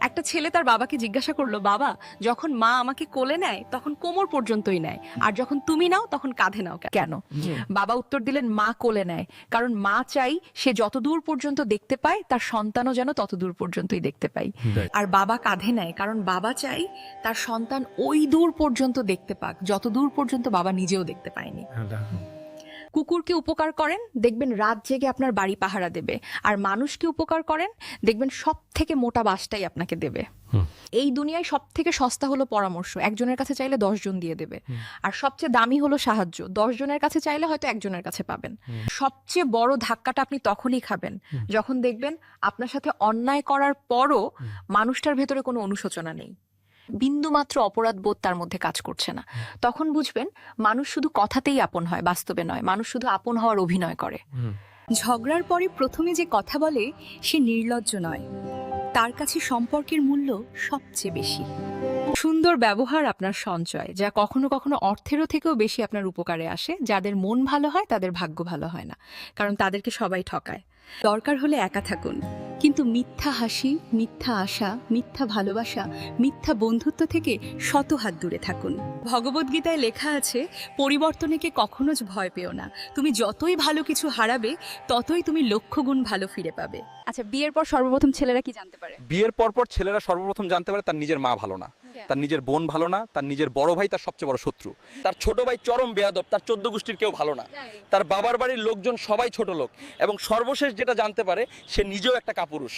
একটা ছেলে তার বাবাকে জিজ্ঞাসা করল বাবা যখন মা আমাকে কোলে নেয় তখন কোমর পর্যন্তই নেয়। আর যখন তুমি নাও তখন কাঁধে নাও কেন? বাবা উত্তর দিলেন মা কোলে নেয়। কারণ মা চাই সে যত দূর পর্যন্ত দেখতে পায় তার সন্তানও যেন তত দূর পর্যন্তই দেখতে পায়। আর বাবা কাঁধে নেয় কারণ বাবা চাই তার সন্তান ওই দূর পর্যন্ত দেখতে পাক। যত দূর পর্যন্ত বাবা নিজেও দেখতে পায়নি। কুকুরকে উপকার করেন দেখবেন রাত জেগে আপনার বাড়ি পাহারা দেবে। আর মানুষকে উপকার করেন দেখবেন সব থেকে মোটা বাসটাই আপনাকে দেবে। এই দুনিয়ায় সব থেকে সস্তা হলো পরামর্শ একজনের কাছে চাইলে দশজন দিয়ে দেবে। আর সবচেয়ে দামি হলো সাহায্য দশ জনের কাছে চাইলে হয়তো একজনের কাছে পাবেন। সবচেয়ে বড় ধাক্কাটা আপনি তখনই খাবেন যখন দেখবেন আপনার সাথে অন্যায় করার পরও মানুষটার ভেতরে কোনো অনুশোচনা নেই। বিন্দুমাত্র অপরাধ বোধ তার মধ্যে কাজ করছে না। তখন বুঝবেন মানুষ শুধু কথাতেই আপন হয় বাস্তবে নয়। মানুষ শুধু আপন হওয়ার অভিনয় করে। ঝগড়ার পরে প্রথমে যে কথা বলে সে নির্লজ্জ নয়। তার কাছে সম্পর্কের মূল্য সবচেয়ে বেশি। সুন্দর ব্যবহার আপনার সঞ্চয় যা কখনো কখনো অর্থেরও থেকেও বেশি আপনার উপকারে আসে। যাদের মন ভালো হয় তাদের ভাগ্য ভালো হয় না। কারণ তাদেরকে সবাই ঠকায়। দরকার হলে একা থাকুন। কিন্তু মিথ্যা হাসি মিথ্যা আশা মিথ্যা ভালোবাসা মিথ্যা বন্ধুত্ব থেকে শত হাত দূরে থাকুন। ভগবদ্গীতায় লেখা আছে পরিবর্তনেকে কখনো ভয় পেও না। তুমি যতই ভালো কিছু হারাবে ততই তুমি লক্ষ্য গুণ ভালো ফিরে পাবে। আচ্ছা বিয়ের পর সর্বপ্রথম ছেলেরা কি জানতে পারে? বিয়ের পর পর ছেলেরা সর্বপ্রথম জানতে পারে তার নিজের মা ভালো না। তার নিজের বোন ভালো না তার নিজের বড় ভাই তার সবচেয়ে বড় শত্রু। তার ছোট ভাই চরম বেয়াদব তার চোদ্দ গোষ্ঠীর কেউ ভালো না। তার বাবার বাড়ির লোকজন সবাই ছোট লোক এবং সর্বশেষ যেটা জানতে পারে সে নিজেও একটা কাপুরুষ।